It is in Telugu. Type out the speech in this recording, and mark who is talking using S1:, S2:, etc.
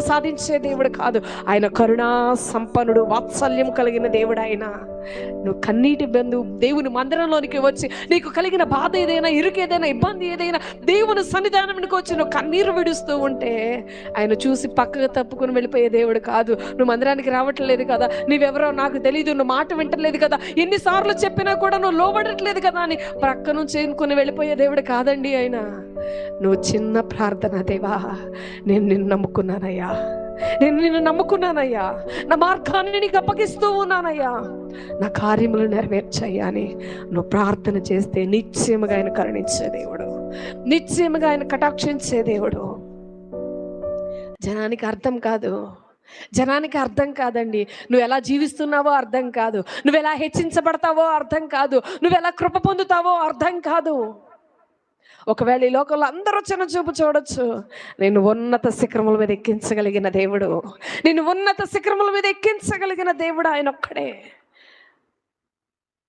S1: సాధించే దేవుడు కాదు. ఆయన కరుణా సంపన్నుడు వాత్సల్యం కలిగిన దేవుడు ఆయన. నువ్వు కన్నీటి బంధు దేవుని మందిరంలోనికి వచ్చి నీకు కలిగిన బాధ ఏదైనా ఇరుకు ఏదైనా ఇబ్బంది ఏదైనా దేవుని సన్నిధానంకి వచ్చి నువ్వు కన్నీరు విడుస్తూ ఉంటే ఆయన చూసి పక్కకు తప్పుకుని వెళ్ళిపోయే దేవుడు కాదు. నువ్వు మందిరానికి రావట్లేదు కదా నీవెవరో నాకు తెలియదు నువ్వు మాట వింటలేదు కదా ఎన్నిసార్లు చెప్పినా కూడా నువ్వు లోబడట్లేదు కదా అని ప్రక్క నుంచి ఎన్నుకుని వెళ్ళిపోయే దేవుడు కాదండి ఆయన. నువ్వు చిన్న ప్రార్థన దేవా నేను నిన్ను నమ్ముకున్నానయ్యా. నేను నిన్ను నమ్ముకున్నానయ్యా. నా మార్గాన్ని నీకు అప్పగిస్తూ ఉన్నానయ్యా. నా కార్యములు నెరవేర్చయ్యా అని నువ్వు ప్రార్థన చేస్తే నిశ్చయముగా ఆయన కరుణించే దేవుడు. నిశ్చయముగా ఆయన కటాక్షించే దేవుడు. జనానికి అర్థం కాదు. జనానికి అర్థం కాదండి. నువ్వు ఎలా జీవిస్తున్నావో అర్థం కాదు. నువ్వు ఎలా హెచ్చించబడతావో అర్థం కాదు. నువ్వు ఎలా కృప పొందుతావో అర్థం కాదు. ఒకవేళ ఈ లోకంలో అందరూ చిన్న చూపు చూడొచ్చు. నేను ఉన్నత శిఖరముల మీద ఎక్కించగలిగిన దేవుడు. నేను ఉన్నత శిఖరముల మీద ఎక్కించగలిగిన దేవుడు ఆయన ఒక్కడే.